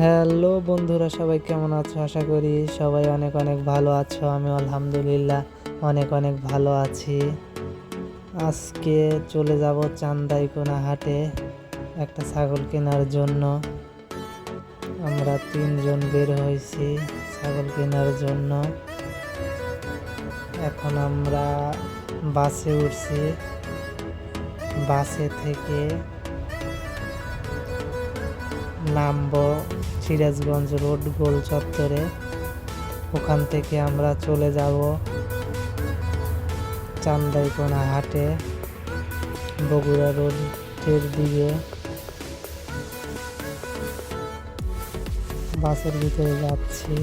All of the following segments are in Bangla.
হ্যালো বন্ধুরা, সবাই কেমন আছো? আশা করি সবাই অনেক অনেক ভালো আছো। আমি আলহামদুলিল্লাহ অনেক অনেক ভালো আছি। আজকে চলে যাব চান্দাইকোনা হাটে একটা ছাগল কেনার জন্য। আমরা তিনজন বের হয়েছি ছাগল কেনার জন্য। এখন আমরা বাসে উঠছি। বাসে থেকে নামবো, সিরাজগঞ্জ রোড, গোল চত্বরে। ওখান থেকে আমরা চলে যাব চান্দাইকোনা হাটে, বগুড়া রোডের দিকে। বাসের ভিতরে যাচ্ছি।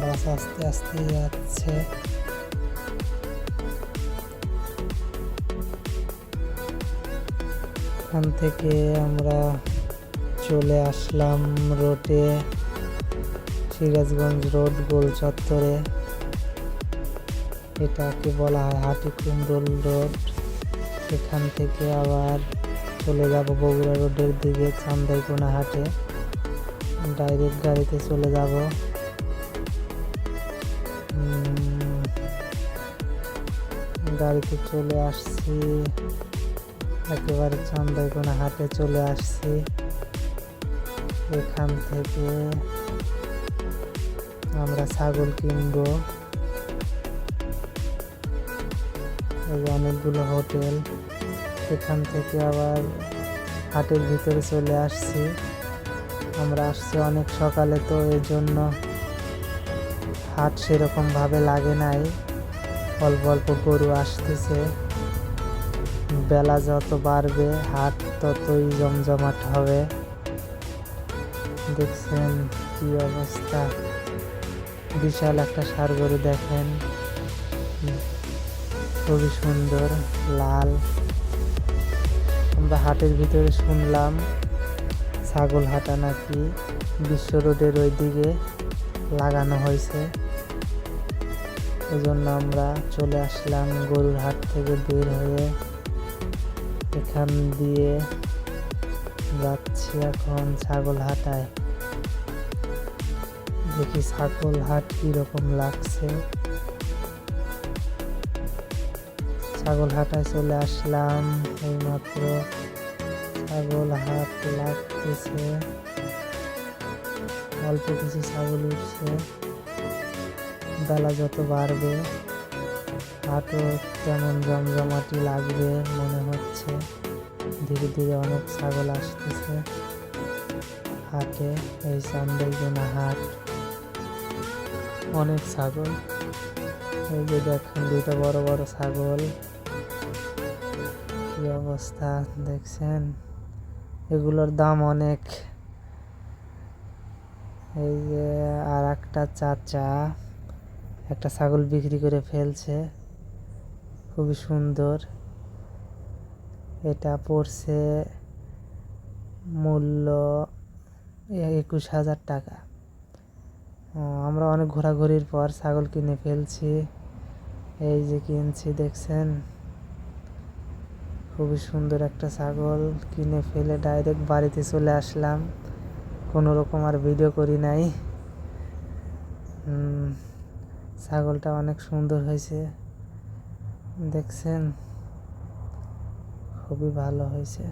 বাস আস্তে আস্তে যাচ্ছে। ওখান থেকে আমরা চলে আসলাম রোডে, সিরাজগঞ্জ রোড, গোল চত্বরে। এটাকে বলা হয়? হাটি কুমরোল রোড। সেখান থেকে আবার চলে যাব বগুড়া রোডের দিকে চান্দাইকোনা হাটে। ডাইরেক্ট গাড়িতে চলে যাব। গাড়িতে চলে আসছি। একেবারে চান্দাইকোনা হাটে চলে আসছি। এখান থেকে আমরা ছাগল কিনবো। অনেকগুলো হোটেল। এখান থেকে আবার হাটের ভিতরে চলে আসছি। আমরা আসছি অনেক সকালে তো এই জন্য হাট সেরকম ভাবে লাগে নাই। অল্প অল্প গরু আসতেছে। বেলা যত বাড়বে, হাট ততই জমজমাট হবে। দেখছেন কি অবস্থা? বিশাল একটা সার গরু দেখেন। খুবই সুন্দর, লাল। আমরা হাটের ভিতরে শুনলাম, ছাগল হাটা নাকি বিশ্ব রোডের ওই দিকে লাগানো হয়েছে। এই জন্য আমরা চলে আসলাম গরুর হাট থেকে বের হয়ে। এখান দিয়ে যাচ্ছি এখন ছাগল হাটায়। দেখি ছাগল হাট কীরকম লাগছে। ছাগল হাটায় চলে আসলাম, এইমাত্র ছাগল হাট লাগতেছে। অল্প কিছু ছাগল উঠছে। বেলা যত বাড়বে। হাটও তেমন জমজমাটি লাগবে মনে হচ্ছে। ধীরে ধীরে অনেক ছাগল আসতেছে। হাটে এই চান্দাইজোনা হাট। অনেক ছাগল। এই যে দেখেন দুটো বড় বড় ছাগল। কি অবস্থা দেখছেন? এগুলোর দাম অনেক। এই যে আর একটা চাচা একটা ছাগল বিক্রি করে ফেলছে। খুবই সুন্দর। এটা পড়ছে মূল্য একুশ হাজার টাকা। আমরা অনেক ঘোরাঘুরির পর ছাগল কিনে ফেলছি। এই যে কিনছি, দেখছেন? খুবই সুন্দর একটা ছাগল। কিনে ফেলে ডাইরেক্ট বাড়িতে চলে আসলাম। কোনো রকম আর ভিডিও করি নাই। ছাগলটা অনেক সুন্দর হয়েছে। দেখছেন? খুবই ভালো হয়েছে।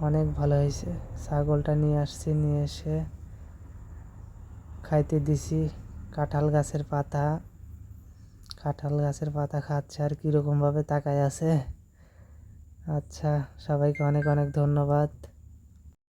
অনেক ভালো হয়েছে। ছাগলটা নিয়ে আসছি, নিয়ে এসে খাইতে দিছি। কাঁঠাল গাছের পাতা। কাঁঠাল গাছের পাতা খাচ্ছে আর কীরকমভাবে তাকায় আছে। আচ্ছা সবাইকে অনেক অনেক ধন্যবাদ।